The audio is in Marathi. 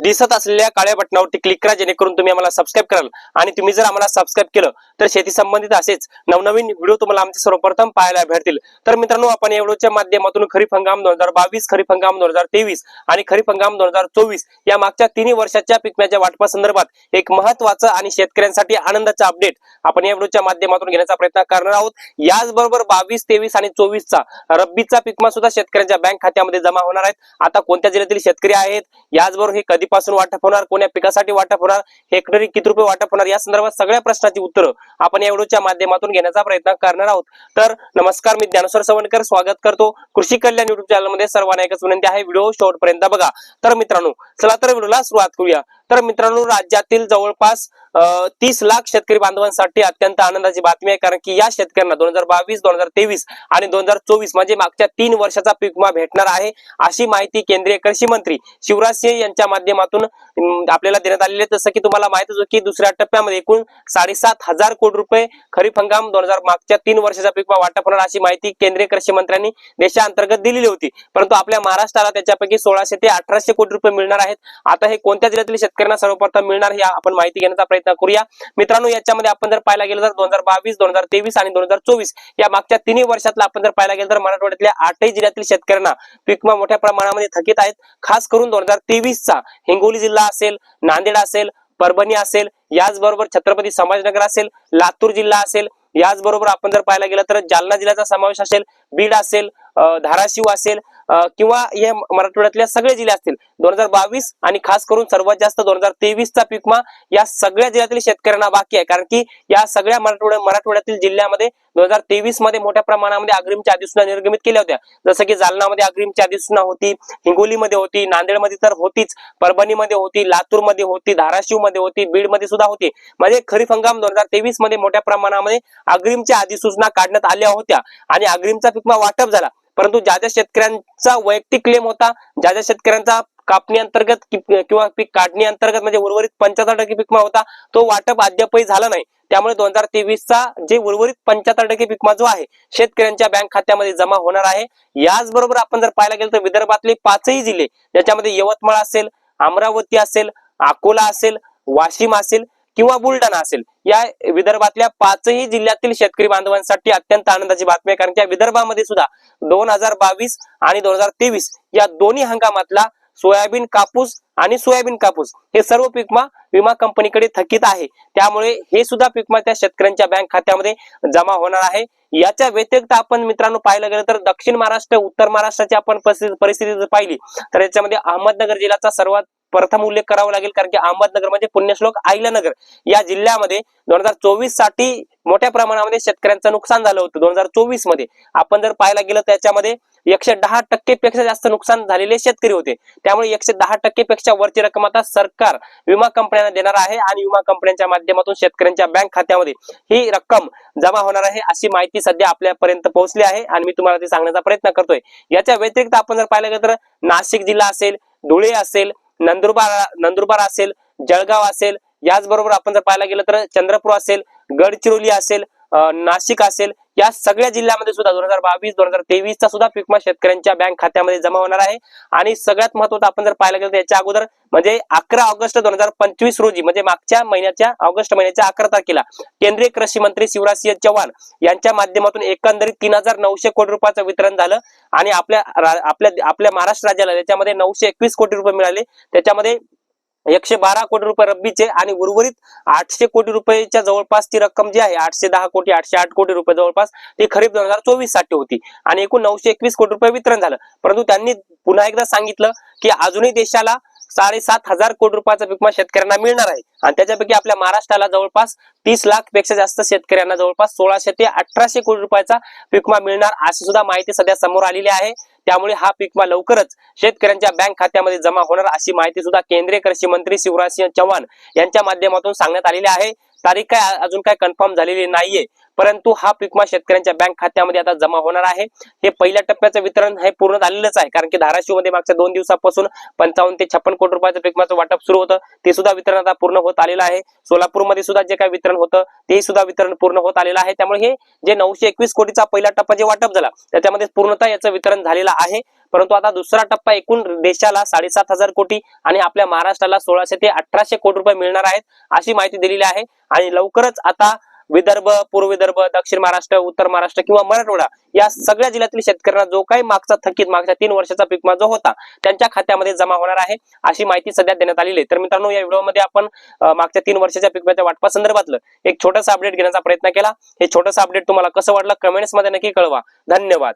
दिसत असलेल्या काळ्या बटनावरती क्लिक करा जेणेकरून तुम्ही आम्हाला सबस्क्राईब कराल. आणि तुम्ही जर आम्हाला सबस्क्राईब केलं तर शेती संबंधित असेच नवनवीन व्हिडिओ तुम्हाला आमचे सर्वप्रथम पाहायला भेटतील. तर मित्रांनो आपण या व्हिडिओच्या माध्यमातून खरीप हंगाम दोन हजार बावीस खरीप हंगाम दोन हजार तेवीस आणि खरीप हंगाम दोन हजार चोवीस या मागच्या तिन्ही वर्षाच्या पिकम्याच्या वाटपासंदर्भात एक महत्वाचं आणि शेतकऱ्यांसाठी आनंदाचा अपडेट आपण या व्हिडिओच्या माध्यमातून घेण्याचा प्रयत्न करणार आहोत. याचबरोबर बावीस तेवीस आणि चोवीसचा रब्बीचा पिकमा सुद्धा शेतकऱ्यांच्या बँक खात्यामध्ये जमा होणार आहेत. आता कोणत्या जिल्ह्यातील शेतकरी आहेत? याचबरोबर हे कधी कधीपासून वाटप होणार कोण्या पिकासाठी वाटप होणार हेक्टरी किती रुपये वाटप होणार या संदर्भात सगळ्या प्रश्नाची उत्तरं आपण या व्हिडिओच्या माध्यमातून घेण्याचा प्रयत्न करणार आहोत. तर नमस्कार मी ज्ञानेश्वर सवणकर स्वागत करतो. कृषी कल्याण युट्यूब चॅनलमध्ये सर्वांना एकच विनंती आहे व्हिडिओ शेवट पर्यंत बघा. तर मित्रांनो चला तर व्हिडिओला सुरुवात करूया. तर मित्रांनो राज्यातील जवळपास तीस लाख शेतकरी बांधवांसाठी अत्यंत आनंदाची बातमी आहे. कारण की या शेतकऱ्यांना दोन हजार बावीस दोन हजार तेवीस आणि दोन हजार चोवीस म्हणजे मागच्या तीन वर्षाचा पीक विमा भेटणार आहे अशी माहिती केंद्रीय कृषी मंत्री शिवराज सिंह यांच्या माध्यमातून आपल्याला देण्यात आलेली आहे. जसं की तुम्हाला माहितच होतं की दुसऱ्या टप्प्यामध्ये एकूण साडेसात हजार कोटी रुपये खरीप हंगाम दोन हजार मागच्या तीन वर्षाचा पीक विमा वाटप होणार अशी माहिती केंद्रीय कृषी मंत्र्यांनी देशांतर्गत दिलेली होती. परंतु आपल्या महाराष्ट्राला त्याच्यापैकी सोळाशे ते अठराशे कोटी रुपये मिळणार आहेत. आता हे कोणत्या जिल्ह्यातील शेतकरी शेतकऱ्यांना सर्वप्रथम मिळणार हे आपण माहिती घेण्याचा प्रयत्न करूया. मित्रांनो याच्यामध्ये आपण जर पाहायला गेलं तर दोन हजार बावीस दोन हजार तेवीस आणि दोन हजार चोवीस या मागच्या तिन्ही वर्षातला आपण जर पाहायला गेलं तर मराठवाड्यातल्या आठही जिल्ह्यातील शेतकऱ्यांना पीक मोठ्या प्रमाणामध्ये थकीत आहेत. खास करून दोन हजार तेवीसचा हिंगोली जिल्हा असेल नांदेड असेल परभणी असेल याचबरोबर छत्रपती संभाजीनगर असेल लातूर जिल्हा असेल याचबरोबर आपण जर पाहायला गेलं तर जालना जिल्ह्याचा समावेश असेल बीड असेल धाराशिव असेल किंवा हे मराठवाड्यातल्या सगळे जिल्हे असतील. दोन हजार बावीस आणि खास करून सर्वात जास्त दोन हजार तेवीसचा पिकमा या सगळ्या जिल्ह्यातील शेतकऱ्यांना बाकी आहे. कारण की या सगळ्या मराठवाड्या मराठवाड्यातील जिल्ह्यामध्ये दोन हजार तेवीसमध्ये मोठ्या प्रमाणामध्ये अग्रिमच्या अधिसूचना निर्गमित केल्या होत्या. जसं की जालनामध्ये अग्रिमची अधिसूचना होती हिंगोलीमध्ये होती नांदेडमध्ये तर होतीच परभणीमध्ये होती लातूरमध्ये होती धाराशिवमध्ये होती बीडमध्ये सुद्धा होती. म्हणजे खरीप हंगाम दोन हजार तेवीसमध्ये मोठ्या प्रमाणामध्ये अग्रिमच्या अधिसूचना काढण्यात आल्या होत्या आणि अग्रिमचा पिकमा वाटप झाला. परंतु ज्या ज्या शेतकऱ्यांचा वैयक्तिक क्लेम होता ज्या ज्या शेतकऱ्यांचा कापणी अंतर्गत किंवा पीक काढणी अंतर्गत म्हणजे उर्वरित पंच्याहत्तर टक्के पिकमा होता तो वाटप अद्यापही झाला नाही. त्यामुळे दोन हजार तेवीसचा जे उर्वरित पंच्याहत्तर टक्के पिकमा जो आहे शेतकऱ्यांच्या बँक खात्यामध्ये जमा होणार आहे. याचबरोबर आपण जर पाहायला गेलं तर विदर्भातले पाचही जिल्हे ज्याच्यामध्ये यवतमाळ असेल अमरावती असेल अकोला असेल वाशिम असेल किंवा बुलढाणा असेल या विदर्भातल्या पाचही जिल्ह्यातील शेतकरी बांधवांसाठी अत्यंत आनंदाची बातमी आहे. कारण की या विदर्भामध्ये सुद्धा दोन हजार बावीस आणि दोन हजार तेवीस या दोन्ही हंगामातला सोयाबीन कापूस आणि सोयाबीन कापूस हे सर्व पिकमा विमा कंपनीकडे थकीत आहे. त्यामुळे हे सुद्धा पिकमा त्या शेतकऱ्यांच्या बँक खात्यामध्ये जमा होणार आहे. याच्या व्यतिरिक्त आपण मित्रांनो पाहिलं गेलं तर दक्षिण महाराष्ट्र उत्तर महाराष्ट्राची आपण परिस्थिती परिस्थिती जर पाहिली तर याच्यामध्ये अहमदनगर जिल्ह्याचा सर्वात प्रथम उल्लेख करावा लागेल कारण की अहमदनगर म्हणजे पुण्यश्लोक आईलानगर या जिल्ह्यामध्ये दोन हजार चोवीससाठी मोठ्या प्रमाणामध्ये शेतकऱ्यांचं नुकसान झालं होतं. दोन हजार चोवीसमध्ये आपण जर पाहायला गेलं त्याच्यामध्ये एकशे दहा टक्के पेक्षा जास्त नुकसान झालेले शेतकरी होते. त्यामुळे एकशे दहा टक्के पेक्षा वरची रक्कम आता सरकार विमा कंपन्यांना देणार आहे आणि विमा कंपन्यांच्या माध्यमातून शेतकऱ्यांच्या बँक खात्यामध्ये ही रक्कम जमा होणार आहे अशी माहिती सध्या आपल्यापर्यंत पोहोचली आहे आणि मी तुम्हाला ते सांगण्याचा प्रयत्न करतोय. याच्या व्यतिरिक्त आपण जर पाहिलं गेलं तर नाशिक जिल्हा असेल धुळे असेल नंदुरबार नंदुरबार असेल जळगाव असेल याचबरोबर आपण जर पाहायला गेलं तर चंद्रपूर असेल गडचिरोली असेल नाशिक असेल या सगळ्या जिल्ह्यामध्ये सुद्धा दोन हजार बावीस दोन हजार तेवीस चा सुद्धा पिकमा शेतकऱ्यांच्या बँक खात्यामध्ये जमा होणार आहे. आणि सगळ्यात महत्वाचं आपण जर पाहायला गेलं तर याच्या अगोदर म्हणजे अकरा ऑगस्ट दोन हजार पंचवीस रोजी म्हणजे मागच्या महिन्याच्या ऑगस्ट महिन्याच्या अकरा तारखेला केंद्रीय कृषी मंत्री शिवराज सिंह चौहान यांच्या माध्यमातून एकंदरीत तीन हजार नऊशे कोटी रुपयाचं वितरण झालं. आणि आपल्या आपल्या आपल्या महाराष्ट्र राज्याला त्याच्यामध्ये नऊशे एकवीस कोटी रुपये मिळाले. त्याच्यामध्ये एकशे बारा कोटी रुपये रब्बीचे आणि उर्वरित आठशे कोटी रुपयेच्या जवळपास ती रक्कम जी आहे आठशे दहा कोटी आठशे आठ कोटी रुपये जवळपास ती खरीप दोन हजार चोवीससाठी होती. आणि एकूण नऊशे एकवीस कोटी रुपये वितरण झालं. परंतु त्यांनी पुन्हा एकदा सांगितलं की अजूनही देशाला साडेसात हजार कोटी रुपयाचा पिकमा शेतकऱ्यांना मिळणार आहे. आणि त्याच्यापैकी आपल्या महाराष्ट्राला जवळपास तीस लाखपेक्षा जास्त शेतकऱ्यांना जवळपास सोळाशे ते अठराशे कोटी रुपयाचा पिकमा मिळणार अशी सुद्धा माहिती सध्या समोर आलेली आहे. त्यामुळे हा पिकमा लवकरच शेतकऱ्यांच्या बँक खात्यामध्ये जमा होणार अशी माहिती सुद्धा केंद्रीय कृषी मंत्री शिवराज सिंह चौहान यांच्या माध्यमातून सांगण्यात आलेली आहे. तारीख काय अजून काय कन्फर्म झालेली नाहीये. परंतु हा पिकमा शेतकऱ्यांच्या बँक खात्यामध्ये आता जमा होणार आहे. हे पहिल्या टप्प्याचं वितरण हे पूर्ण झालेलंच आहे कारण की धाराशिवमध्ये मागच्या दोन दिवसापासून पंचावन्न ते छप्पन कोटी रुपयाचं पिकमाचं वाटप सुरू होतं. ते सुद्धा वितरण आता पूर्ण होत आलेलं आहे. सोलापूरमध्ये सुद्धा जे काही वितरण होतं ते सुद्धा वितरण पूर्ण होत आलेलं आहे. त्यामुळे हे जे नऊशे एकवीस कोटीचा पहिला टप्पा जे वाटप झाला त्याच्यामध्ये पूर्णतः याचं वितरण झालेलं आहे. परंतु आता दुसरा टप्पा एकूण देशाला साडेसात हजार कोटी आणि आपल्या महाराष्ट्राला सोळाशे ते अठराशे कोटी रुपये मिळणार आहेत अशी माहिती दिलेली आहे. आणि लवकरच आता विदर्भ पूर्व विदर्भ दक्षिण महाराष्ट्र उत्तर महाराष्ट्र किंवा मराठवाडा या सगळ्या जिल्ह्यातील शेतकऱ्यांना जो काही मागचा थकीत मागच्या तीन वर्षाचा पीक जो होता त्यांच्या खात्यामध्ये जमा होणार आहे अशी माहिती सध्या देण्यात आलेली आहे. तर मित्रांनो या व्हिडिओमध्ये आपण मागच्या तीन वर्षाच्या पीकमाच्या वाटपा संदर्भातलं एक छोटंसं अपडेट घेण्याचा प्रयत्न केला. हे छोटंसं अपडेट तुम्हाला कसं वाटलं कमेंट्समध्ये नक्की कळवा. धन्यवाद.